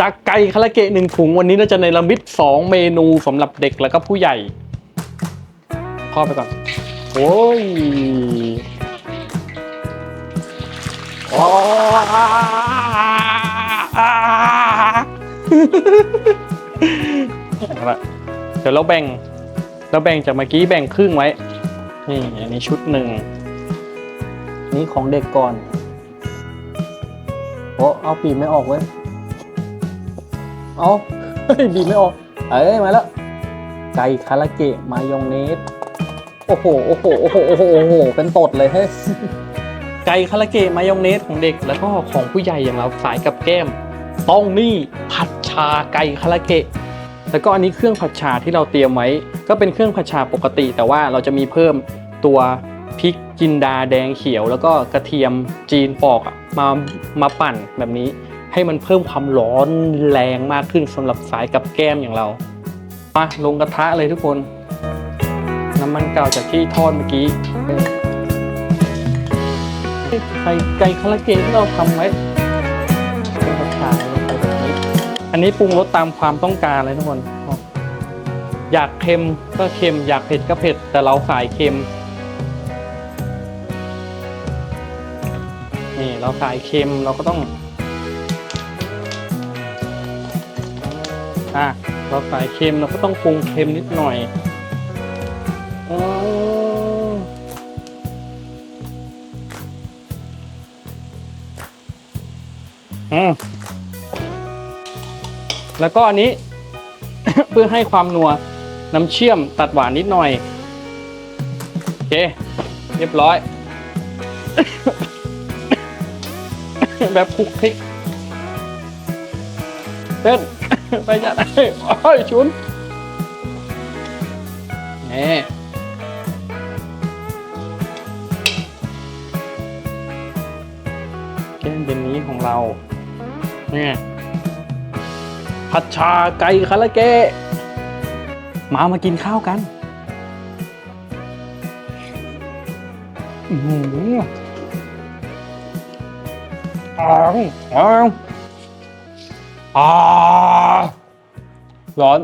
จากไก่คาราเกะหนึ่งถุงวันนี้เราจะในระมิดสองเมนูสำหรับเด็กแล้วก็ผู้ใหญ่พ่อไปก่อน โอ้ยโอ้ละเดี๋ยวเราแบ่ง เราแบ่งจากเมื่อกี้แบ่งครึ่งไว้ นี่อันนี้ชุดหนึ่ง นี่ของเด็กก่อน โอ้เอาปีกไม่ออกเว้ย เอาเฮ้ยบีบไม่ออก เอ้ยมาแล้ว ไก่คาราเกะมายองเนส โอ้โห โอ้โห โอ้โห โอ้โห โอ้โห เป็นตดเลยเฮ้ย ไก่คาราเกะมายองเนสของเด็กแล้วก็ของผู้ใหญ่อย่างเราสายกับแก้ม ต้องนี่ผัดชาไก่คาราเกะ แล้วก็อันนี้เครื่องผัดชาที่เราเตรียมไว้ ก็เป็นเครื่องผัดชาปกติ แต่ว่าเราจะมีเพิ่มตัวพริกจินดาแดงเขียว แล้วก็กระเทียมจีนปอกอะมามาปั่นแบบนี้ ให้มันเพิ่มความร้อนแรงมากขึ้นสำหรับสายกับแก้มอย่างเรามาลงกระทะเลยทุกคน น้ำมันเก่าจากที่ทอดเมื่อกี้ไก่ไก่คาราเกะที่เราทำไว้เป็นกระชายลงไปแบบนี้ อันนี้ปรุงรสตามความต้องการเลยทุกคน อยากเค็มก็เค็ม อยากเผ็ดก็เผ็ด แต่เราสายเค็ม นี่เราสายเค็มเราก็ต้อง อะเราใส่เค็มเราก็ต้องปรุงเค็มนิดหน่อยอือืมแล้วก็อันนี้ เพื่อให้ความนัวน้ำเชื่อมตัดหวานนิดหน่อยโอเคเรียบร้อย แบบคลุกคลิกเต้น ไปจัดให้โอ้ยชุนนี่แก้มเย็นนี้ของเราเนี่ยผัดชาไก่คาราเกะมามากินข้าวกันอือหืออ้าวอ้าวอ่า ร้อน